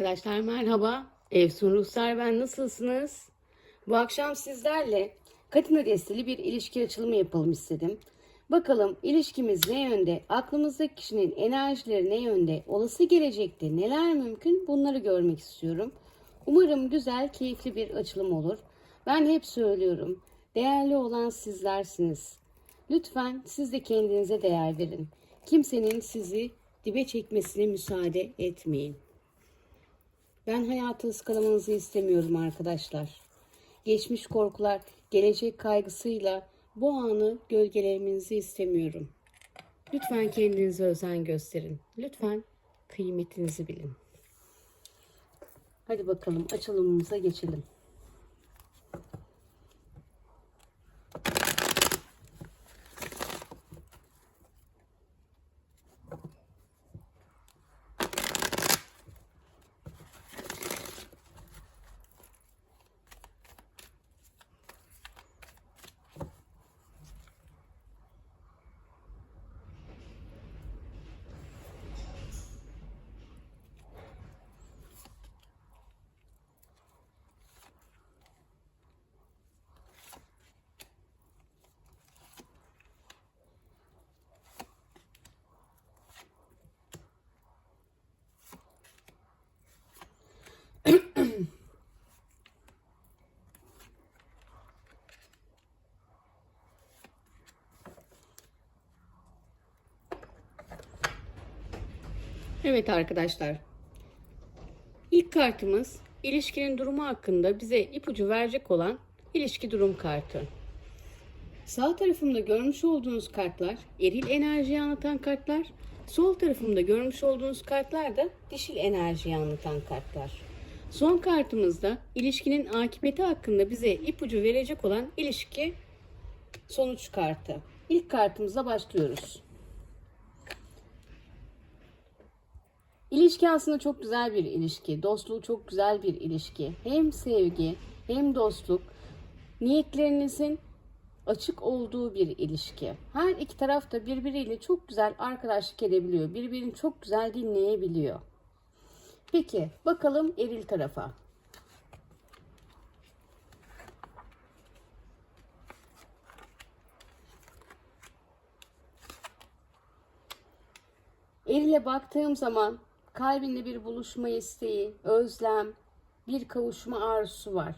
Arkadaşlar merhaba. Efsun Ruhsar ben nasılsınız? Bu akşam sizlerle Katina desteli bir ilişki açılımı yapalım istedim. Bakalım ilişkimiz ne yönde, aklımızdaki kişinin enerjileri ne yönde, olası gelecekte neler mümkün bunları görmek istiyorum. Umarım güzel, keyifli bir açılım olur. Ben hep söylüyorum, değerli olan sizlersiniz. Lütfen siz de kendinize değer verin. Kimsenin sizi dibe çekmesine müsaade etmeyin. Ben hayatı ıskalamanızı istemiyorum arkadaşlar. Geçmiş korkular, gelecek kaygısıyla bu anı gölgelemenizi istemiyorum. Lütfen kendinize özen gösterin. Lütfen kıymetinizi bilin. Hadi bakalım açılımımıza geçelim. Evet arkadaşlar. İlk kartımız ilişkinin durumu hakkında bize ipucu verecek olan ilişki durum kartı. Sağ tarafımda görmüş olduğunuz kartlar eril enerjiyi anlatan kartlar. Sol tarafımda görmüş olduğunuz kartlar da dişil enerjiyi anlatan kartlar. Son kartımızda ilişkinin akıbeti hakkında bize ipucu verecek olan ilişki sonuç kartı. İlk kartımıza başlıyoruz. İlişki aslında çok güzel bir ilişki. Dostluğu çok güzel bir ilişki. Hem sevgi hem dostluk niyetlerinizin açık olduğu bir ilişki. Her iki taraf da birbiriyle çok güzel arkadaşlık edebiliyor. Birbirini çok güzel dinleyebiliyor. Peki bakalım eril tarafa. Erile baktığım zaman kalbinde bir buluşma isteği, özlem, bir kavuşma arzusu var.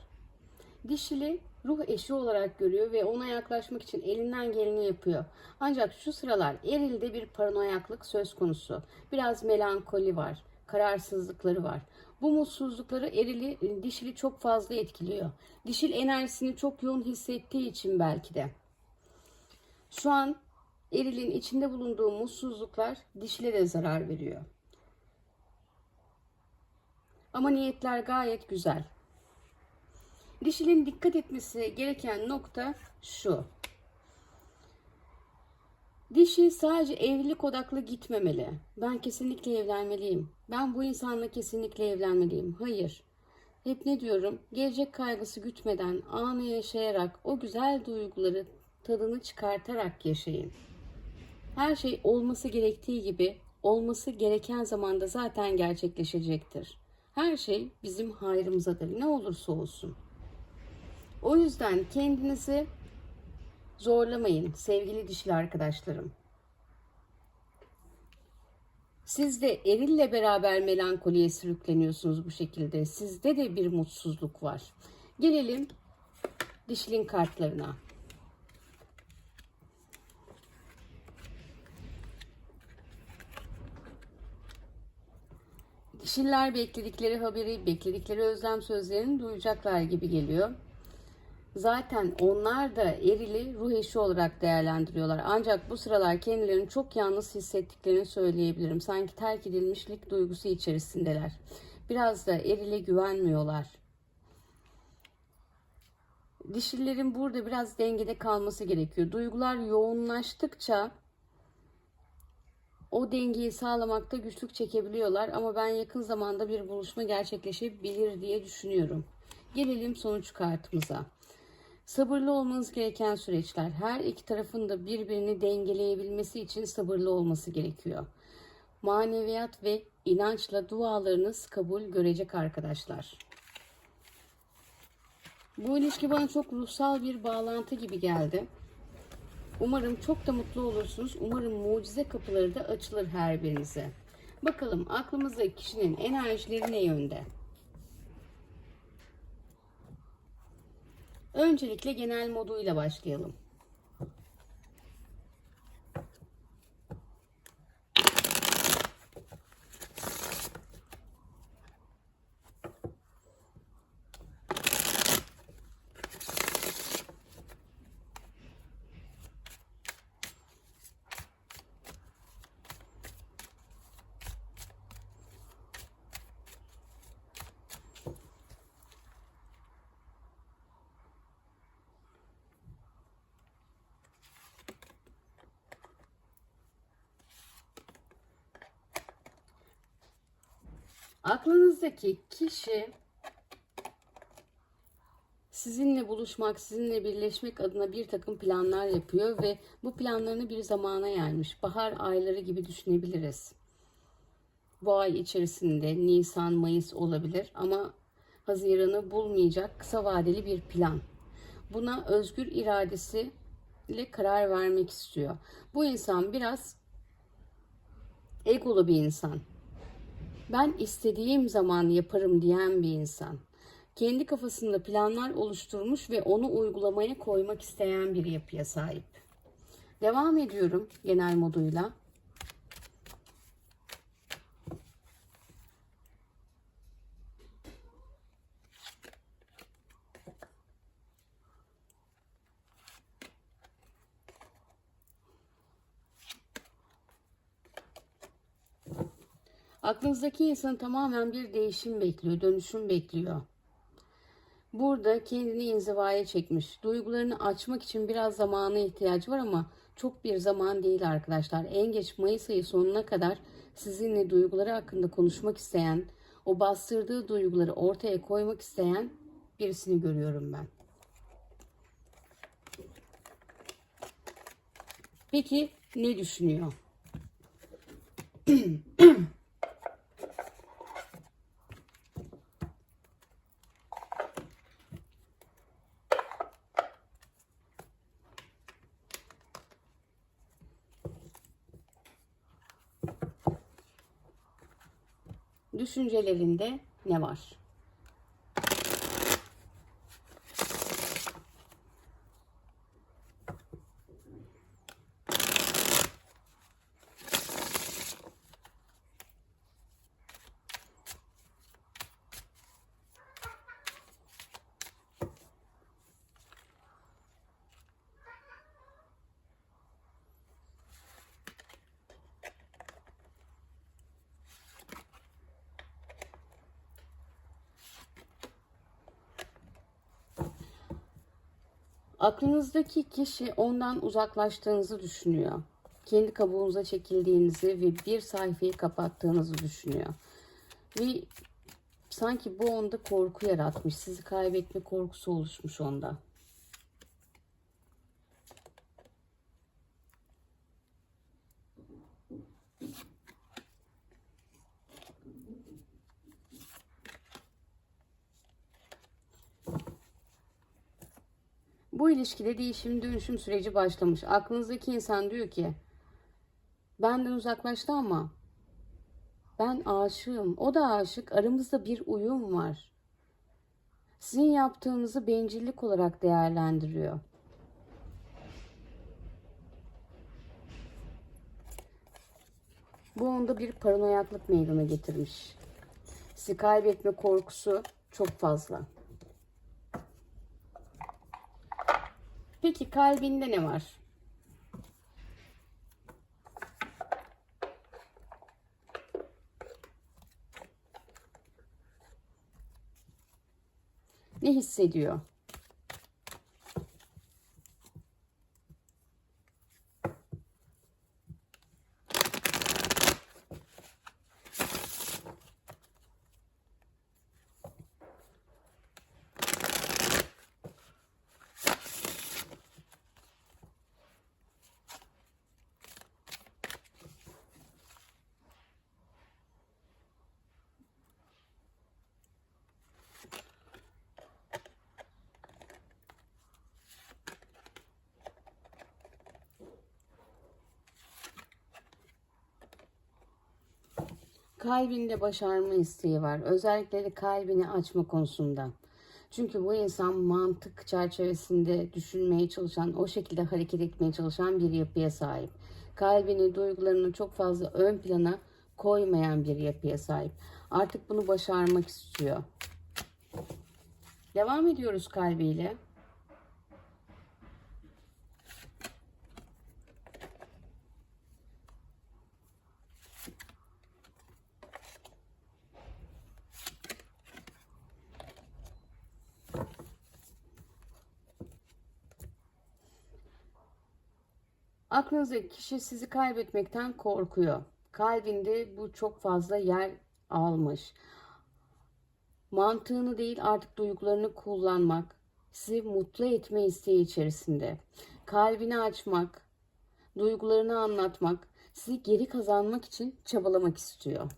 Dişili ruh eşi olarak görüyor ve ona yaklaşmak için elinden geleni yapıyor. Ancak şu sıralar erilde bir paranoyaklık söz konusu. Biraz melankoli var, kararsızlıkları var. Bu mutsuzlukları erili, dişili çok fazla etkiliyor. Dişil enerjisini çok yoğun hissettiği için belki de. Şu an erilin içinde bulunduğu mutsuzluklar dişile de zarar veriyor. Ama niyetler gayet güzel. Dişilin dikkat etmesi gereken nokta şu. Dişi sadece evlilik odaklı gitmemeli. Ben kesinlikle evlenmeliyim. Ben bu insanla kesinlikle evlenmeliyim. Hayır. Hep ne diyorum? Gelecek kaygısı gütmeden, anı yaşayarak, o güzel duyguları tadını çıkartarak yaşayın. Her şey olması gerektiği gibi, olması gereken zamanda zaten gerçekleşecektir. Her şey bizim hayrımızadır ne olursa olsun. O yüzden kendinizi zorlamayın sevgili dişli arkadaşlarım. Siz de erille beraber melankoliye sürükleniyorsunuz bu şekilde. Sizde de bir mutsuzluk var. Gelelim dişlin kartlarına. Dişiller bekledikleri haberi, bekledikleri özlem sözlerini duyacaklar gibi geliyor. Zaten onlar da erili ruh eşi olarak değerlendiriyorlar. Ancak bu sıralar kendilerini çok yalnız hissettiklerini söyleyebilirim. Sanki terk edilmişlik duygusu içerisindeler. Biraz da erile güvenmiyorlar. Dişilerin burada biraz dengede kalması gerekiyor. Duygular yoğunlaştıkça o dengeyi sağlamakta güçlük çekebiliyorlar ama ben yakın zamanda bir buluşma gerçekleşebilir diye düşünüyorum. Gelelim sonuç kartımıza. Sabırlı olmanız gereken süreçler. Her iki tarafın da birbirini dengeleyebilmesi için sabırlı olması gerekiyor. maneviyat ve inançla dualarınız kabul görecek arkadaşlar. Bu ilişki bana çok ruhsal bir bağlantı gibi geldi. Umarım çok da mutlu olursunuz. Umarım mucize kapıları da açılır her birinize. Bakalım aklımızdaki kişinin enerjileri ne yönde? Öncelikle genel moduyla başlayalım. Aklınızdaki kişi sizinle buluşmak, sizinle birleşmek adına bir takım planlar yapıyor ve bu planlarını bir zamana yaymış. Bahar ayları gibi düşünebiliriz. Bu ay içerisinde Nisan, Mayıs olabilir ama Haziran'ı bulmayacak kısa vadeli bir plan. Buna özgür iradesiyle karar vermek istiyor. Bu insan biraz egolu bir insan ben istediğim zaman yaparım diyen bir insan. Kendi kafasında planlar oluşturmuş ve onu uygulamaya koymak isteyen bir yapıya sahip. Devam ediyorum genel moduyla. Aklınızdaki insan tamamen bir değişim bekliyor, dönüşüm bekliyor. Burada kendini inzivaya çekmiş. Duygularını açmak için biraz zamana ihtiyacı var ama çok bir zaman değil arkadaşlar. En geç Mayıs ayı sonuna kadar sizinle duyguları hakkında konuşmak isteyen, o bastırdığı duyguları ortaya koymak isteyen birisini görüyorum ben. Peki ne düşünüyor? düşüncelerinde ne var? Aklınızdaki kişi ondan uzaklaştığınızı düşünüyor. Kendi kabuğunuza çekildiğinizi ve bir sayfayı kapattığınızı düşünüyor. Ve sanki bu onda korku yaratmış. Sizi kaybetme korkusu oluşmuş onda. Bu ilişkide değişim dönüşüm süreci başlamış. Aklınızdaki insan diyor ki benden uzaklaştı ama ben aşığım. O da aşık. Aramızda bir uyum var. Sizin yaptığınızı bencillik olarak değerlendiriyor. Bu onda bir paranoyaklık meydana getirmiş. Sizi kaybetme korkusu çok fazla. Peki kalbinde ne var? Ne hissediyor? Kalbinde başarma isteği var. Özellikle de kalbini açma konusunda. Çünkü bu insan mantık çerçevesinde düşünmeye çalışan, o şekilde hareket etmeye çalışan bir yapıya sahip. Kalbini, duygularını çok fazla ön plana koymayan bir yapıya sahip. Artık bunu başarmak istiyor. Devam ediyoruz kalbiyle. Aklınızdaki kişi sizi kaybetmekten korkuyor. Kalbinde bu çok fazla yer almış. Mantığını değil artık duygularını kullanmak, sizi mutlu etme isteği içerisinde. Kalbini açmak, duygularını anlatmak, sizi geri kazanmak için çabalamak istiyor.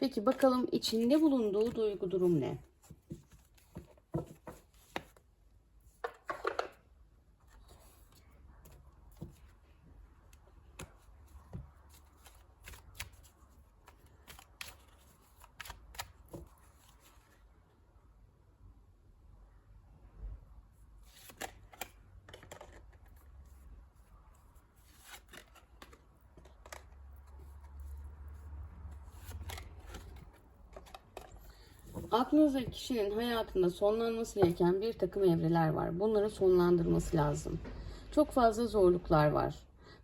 Peki bakalım içinde bulunduğu duygu durum ne? Aklınızdaki kişinin hayatında sonlanması gereken bir takım evreler var. Bunları sonlandırması lazım. Çok fazla zorluklar var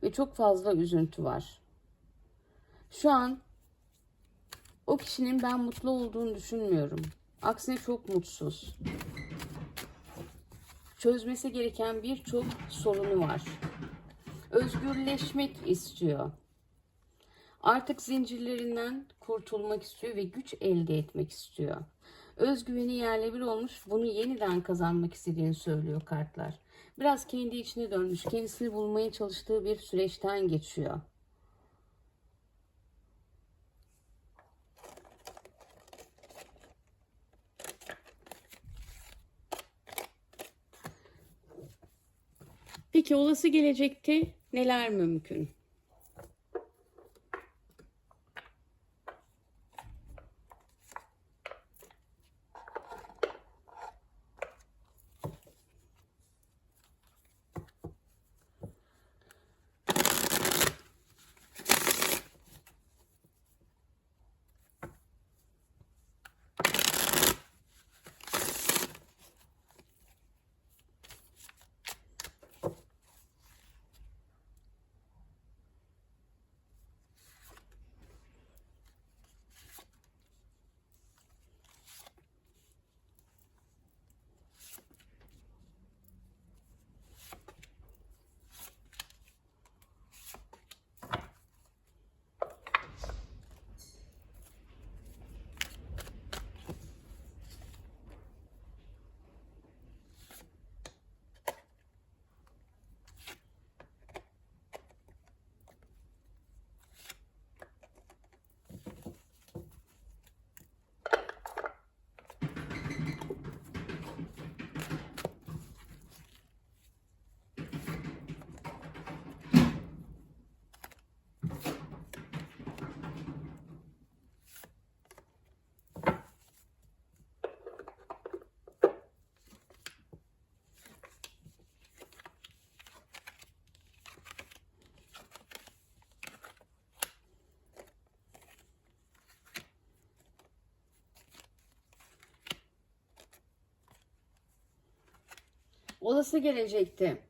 ve çok fazla üzüntü var. Şu an o kişinin ben mutlu olduğunu düşünmüyorum. Aksine çok mutsuz. Çözmesi gereken birçok sorunu var. Özgürleşmek istiyor. Artık zincirlerinden kurtulmak istiyor ve güç elde etmek istiyor. Özgüveni yerle bir olmuş, bunu yeniden kazanmak istediğini söylüyor kartlar. Biraz kendi içine dönmüş, kendisini bulmaya çalıştığı bir süreçten geçiyor. Peki olası gelecekte neler mümkün? Olası gelecekte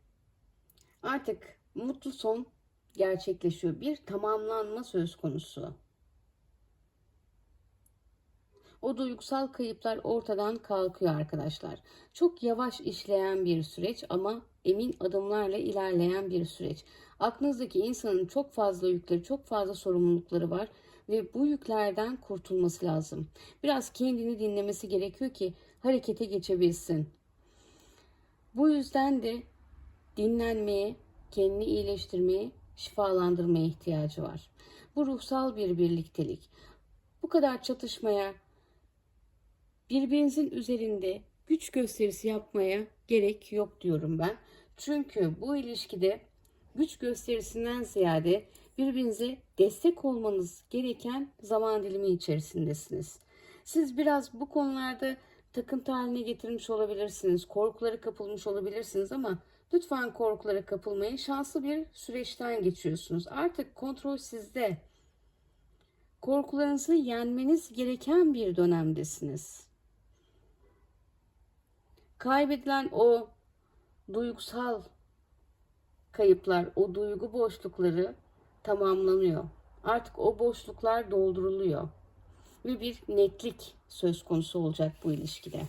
artık mutlu son gerçekleşiyor. Bir tamamlanma söz konusu. O duygusal kayıplar ortadan kalkıyor arkadaşlar. Çok yavaş işleyen bir süreç ama emin adımlarla ilerleyen bir süreç. Aklınızdaki insanın çok fazla yükleri, çok fazla sorumlulukları var ve bu yüklerden kurtulması lazım. Biraz kendini dinlemesi gerekiyor ki harekete geçebilsin. Bu yüzden de dinlenmeye, kendini iyileştirmeye, şifalandırmaya ihtiyacı var. Bu ruhsal bir birliktelik. Bu kadar çatışmaya, birbirinizin üzerinde güç gösterisi yapmaya gerek yok diyorum ben. Çünkü bu ilişkide güç gösterisinden ziyade birbirinize destek olmanız gereken zaman dilimi içerisindesiniz. Siz biraz bu konularda takıntı haline getirmiş olabilirsiniz. Korkulara kapılmış olabilirsiniz ama lütfen korkulara kapılmayın. Şanslı bir süreçten geçiyorsunuz. Artık kontrol sizde. Korkularınızı yenmeniz gereken bir dönemdesiniz. Kaybedilen o duygusal kayıplar, o duygu boşlukları tamamlanıyor. Artık o boşluklar dolduruluyor. Ve bir netlik söz konusu olacak bu ilişkide.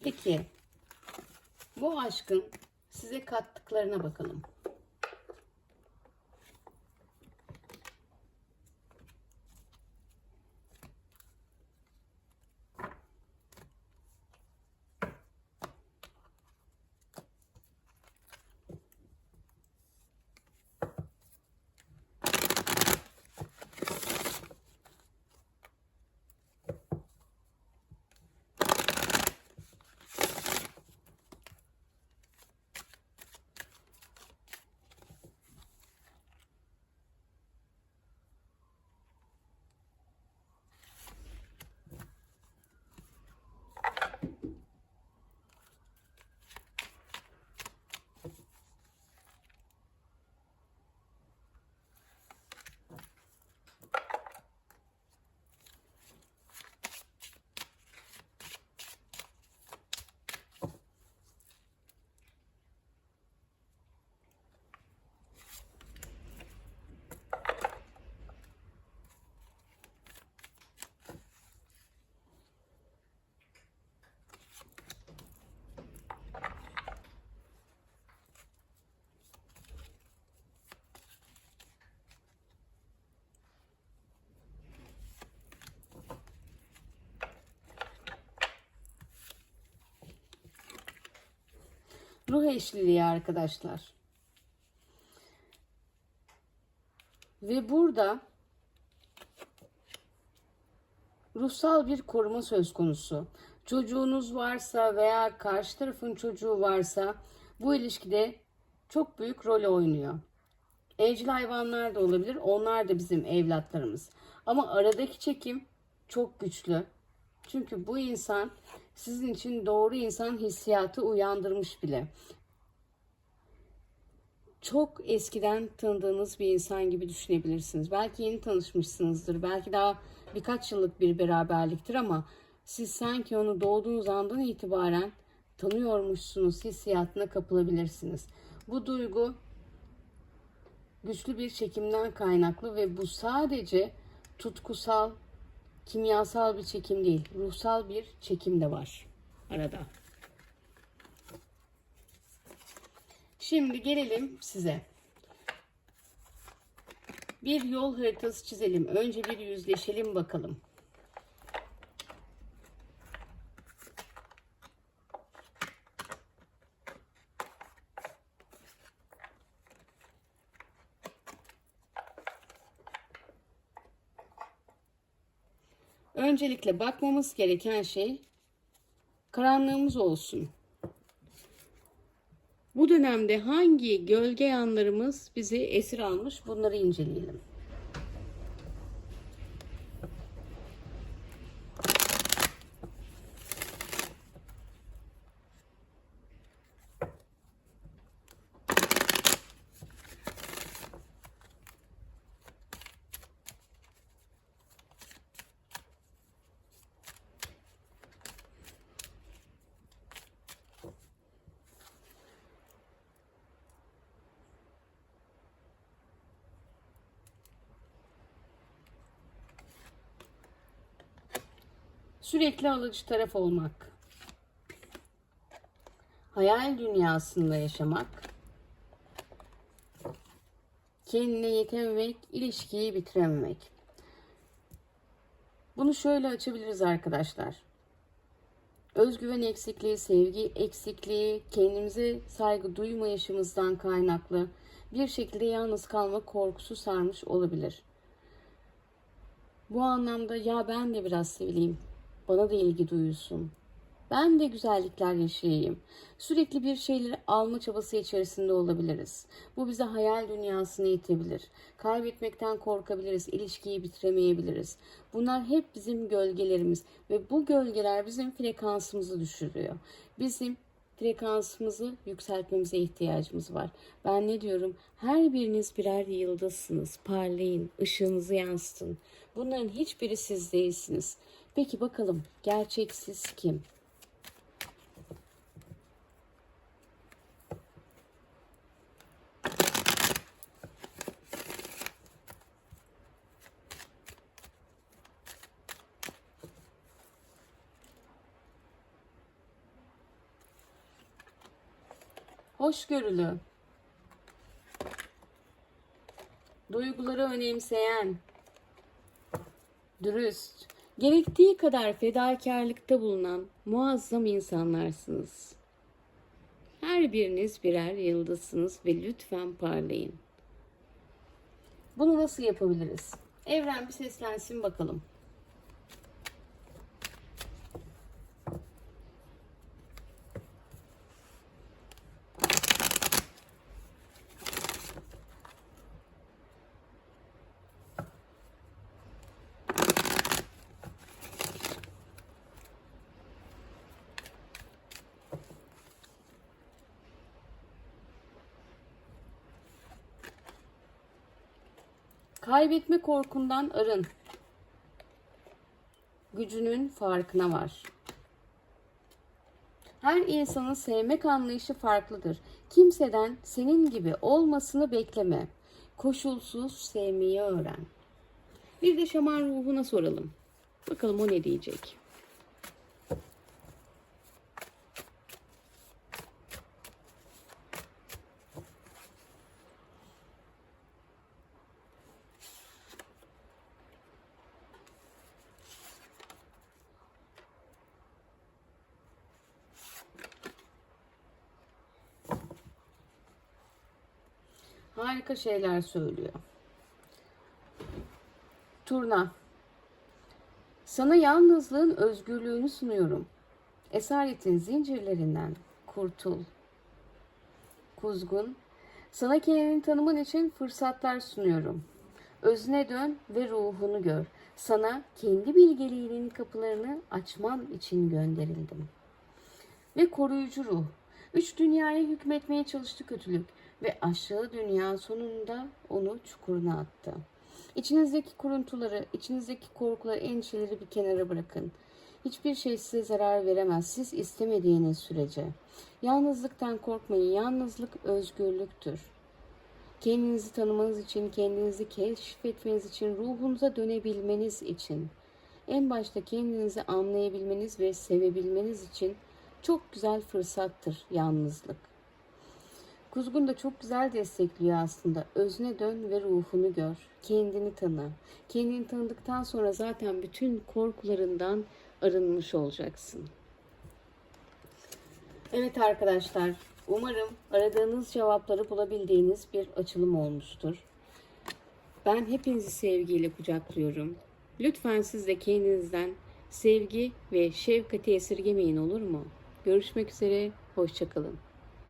Peki bu aşkın size kattıklarına bakalım. Ruh eşliliği arkadaşlar. Ve burada ruhsal bir koruma söz konusu. Çocuğunuz varsa veya karşı tarafın çocuğu varsa bu ilişkide çok büyük rol oynuyor. Evcil hayvanlar da olabilir. Onlar da bizim evlatlarımız. Ama aradaki çekim çok güçlü. Çünkü bu insan sizin için doğru insan hissiyatı uyandırmış bile. Çok eskiden tanıdığınız bir insan gibi düşünebilirsiniz. Belki yeni tanışmışsınızdır. Belki daha birkaç yıllık bir beraberliktir ama siz sanki onu doğduğunuz andan itibaren tanıyormuşsunuz hissiyatına kapılabilirsiniz. Bu duygu güçlü bir çekimden kaynaklı ve bu sadece tutkusal, kimyasal bir çekim değil, ruhsal bir çekim de var arada. Şimdi gelelim size. Bir yol haritası çizelim. Önce bir yüzleşelim bakalım. Öncelikle bakmamız gereken şey karanlığımız olsun. Bu dönemde hangi gölge yanlarımız bizi esir almış bunları inceleyelim. Sürekli alıcı taraf olmak. Hayal dünyasında yaşamak. Kendine yetememek, ilişkiyi bitirememek. Bunu şöyle açabiliriz arkadaşlar. Özgüven eksikliği, sevgi eksikliği, kendimize saygı duymayışımızdan kaynaklı bir şekilde yalnız kalma korkusu sarmış olabilir. Bu anlamda ya ben de biraz sevileyim, bana da ilgi duyulsun. Ben de güzellikler yaşayayım. Sürekli bir şeyleri alma çabası içerisinde olabiliriz. Bu bize hayal dünyasına itebilir. Kaybetmekten korkabiliriz, ilişkiyi bitiremeyebiliriz. Bunlar hep bizim gölgelerimiz ve bu gölgeler bizim frekansımızı düşürüyor. Bizim frekansımızı yükseltmemize ihtiyacımız var. Ben ne diyorum? Her biriniz birer yıldızsınız. Parlayın, ışığınızı yansıtın. Bunların hiçbiri siz değilsiniz. Peki bakalım gerçeksiz kim? Hoşgörülü. Duyguları önemseyen. Dürüst. Gerektiği kadar fedakarlıkta bulunan muazzam insanlarsınız. Her biriniz birer yıldızsınız ve lütfen parlayın. Bunu nasıl yapabiliriz? Evren bir seslensin bakalım. Kaybetme korkundan arın. Gücünün farkına var. Her insanın sevmek anlayışı farklıdır. Kimseden senin gibi olmasını bekleme. Koşulsuz sevmeyi öğren. Bir de şaman ruhuna soralım. Bakalım o ne diyecek. Harika şeyler söylüyor. Turna. Sana yalnızlığın özgürlüğünü sunuyorum. Esaretin zincirlerinden kurtul. Kuzgun. Sana kendini tanıman için fırsatlar sunuyorum. Özüne dön ve ruhunu gör. Sana kendi bilgeliğinin kapılarını açman için gönderildim. Ve koruyucu ruh. Üç dünyaya hükmetmeye çalıştı kötülük ve aşağı dünya sonunda onu çukuruna attı. İçinizdeki kuruntuları, içinizdeki korkuları, endişeleri bir kenara bırakın. Hiçbir şey size zarar veremez siz istemediğiniz sürece. Yalnızlıktan korkmayın. Yalnızlık özgürlüktür. Kendinizi tanımanız için, kendinizi keşfetmeniz için, ruhunuza dönebilmeniz için, en başta kendinizi anlayabilmeniz ve sevebilmeniz için çok güzel fırsattır yalnızlık. Kuzgun da çok güzel destekliyor aslında. Özüne dön ve ruhunu gör. Kendini tanı. Kendini tanıdıktan sonra zaten bütün korkularından arınmış olacaksın. Evet arkadaşlar, umarım aradığınız cevapları bulabildiğiniz bir açılım olmuştur. Ben hepinizi sevgiyle kucaklıyorum. Lütfen siz de kendinizden sevgi ve şefkati esirgemeyin olur mu? Görüşmek üzere, hoşçakalın.